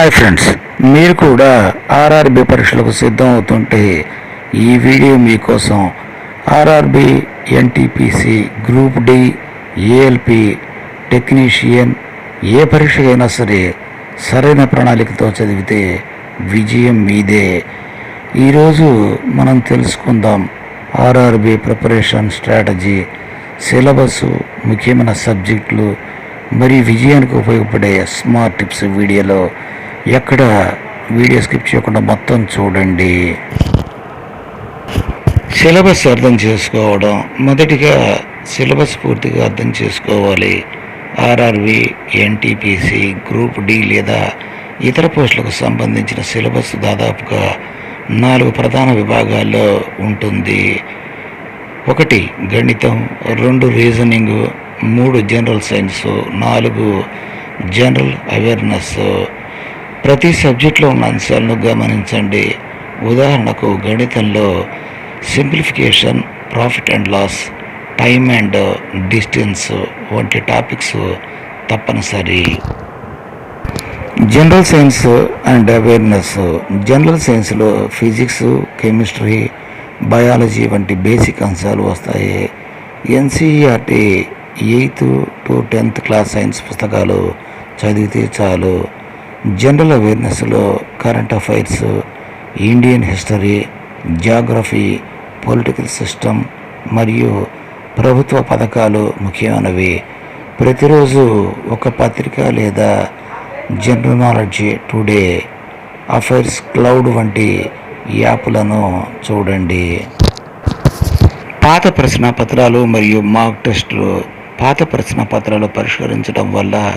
Hi friends మీరు కూడా RRB పరీక్షలకు సిద్ధం అవుతుంటే ఈ వీడియో మీకోసం RRB NTPC group D ALP technician ఏ పరీక్షకైనా సరే సరైన ప్రణాళికతో చదివితే విజయం మీదే. ఈరోజు మనం తెలుసుకుందాం ఆర్ఆర్బి ప్రిపరేషన్ స్ట్రాటజీ సిలబస్ ముఖ్యమైన సబ్జెక్టులు మరి విజయానికి ఉపయోగపడే స్మార్ట్ టిప్స్ వీడియోలో ఎక్కడ వీడియో స్కిప్ చేయకుండా మొత్తం చూడండి. సిలబస్ అర్థం చేసుకోవడం మొదటిగా సిలబస్ పూర్తిగా అర్థం చేసుకోవాలి. ఆర్ఆర్వి ఎన్టీపీసీ గ్రూప్ డి లేదా ఇతర పోస్టులకు సంబంధించిన సిలబస్ దాదాపుగా నాలుగు ప్రధాన విభాగాల్లో ఉంటుంది. ఒకటి గణితం రెండు రీజనింగ్ మూడు జనరల్ సైన్స్ నాలుగు జనరల్ అవేర్నెస్ ప్రతి సబ్జెక్ట్లో ఉన్న అంశాలను గమనించండి. ఉదాహరణకు గణితంలో simplification profit and loss time and distance వంటి టాపిక్స్ తప్పనిసరి. General science and awareness. General సైన్స్లో ఫిజిక్స్ కెమిస్ట్రీ బయాలజీ వంటి బేసిక్ అంశాలు వస్తాయి. NCERT eighth to tenth class science పుస్తకాలు చదివితే చాలు. General అవేర్నెస్లో current affairs Indian history geography political system మరియు ప్రభుత్వ పథకాలు ముఖ్యమైనవి. ప్రతిరోజు ఒక పత్రిక లేదా general knowledge today affairs cloud వంటి యాప్లను చూడండి. పాత ప్రశ్న పత్రాలు మరియు మాక్ టెస్టులు పాత ప్రశ్న పత్రాలు పరిష్కరించడం వల్ల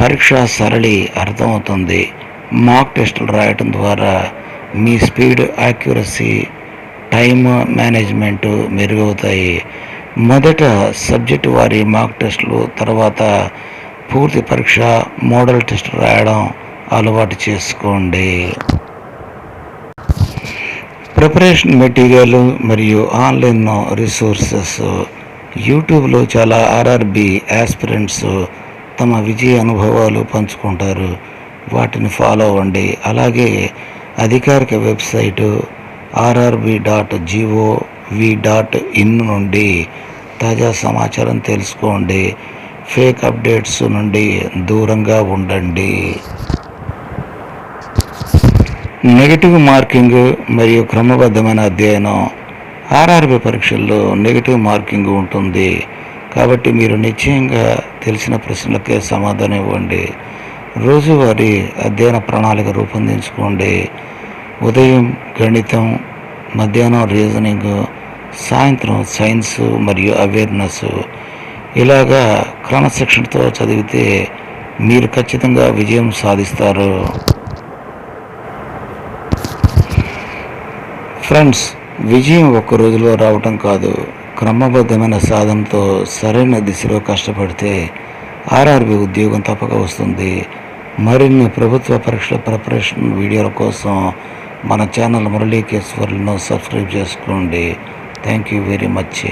పరీక్ష సరళి అర్థమవుతుంది. మాక్ టెస్టులు రాయటం ద్వారా మీ స్పీడ్ యాక్యురసీ టైమ్ మేనేజ్మెంట్ మెరుగవుతాయి. మొదట సబ్జెక్టు వారి మాక్ టెస్టులు తర్వాత పూర్తి పరీక్ష మోడల్ టెస్ట్ రాయడం అలవాటు చేసుకోండి. ప్రిపరేషన్ మెటీరియల్ మరియు ఆన్లైన్ రిసోర్సెస్ యూట్యూబ్లో చాలా ఆర్ఆర్బి యాస్పిరెంట్స్ తమ విజయ అనుభవాలు పంచుకుంటారు. వాటిని ఫాలో అవ్వండి. అలాగే అధికారిక website RRB dot v dot in నుండి తాజా సమాచారం తెలుసుకోండి. ఫేక్ అప్డేట్స్ నుండి దూరంగా ఉండండి. నెగటివ్ మార్కింగ్ మరియు క్రమబద్ధమైన అధ్యయనం. ఆర్ఆర్బి పరీక్షల్లో నెగటివ్ మార్కింగ్ ఉంటుంది. కాబట్టి మీరు నిశ్చయంగా తెలిసిన ప్రశ్నలకే సమాధానం ఇవ్వండి. రోజువారీ అధ్యయన ప్రణాళిక రూపొందించుకోండి. ఉదయం గణితం మధ్యాహ్నం రీజనింగ్ సాయంత్రం సైన్స్ మరియు అవేర్నెస్ ఇలాగా క్రమశిక్షణతో చదివితే మీరు ఖచ్చితంగా విజయం సాధిస్తారు. ఫ్రెండ్స్ విజయం ఒక్క రోజులో రావటం కాదు. క్రమబద్ధమైన సాధనతో సరైన దిశలో కష్టపడితే ఆర్ఆర్బి ఉద్యోగం తప్పక వస్తుంది. మరిన్ని ప్రభుత్వ పరీక్షల ప్రిపరేషన్ వీడియోల కోసం మన ఛానల్ మురళీకేశ్వర్లను సబ్స్క్రైబ్ చేసుకోండి. Thank you very much.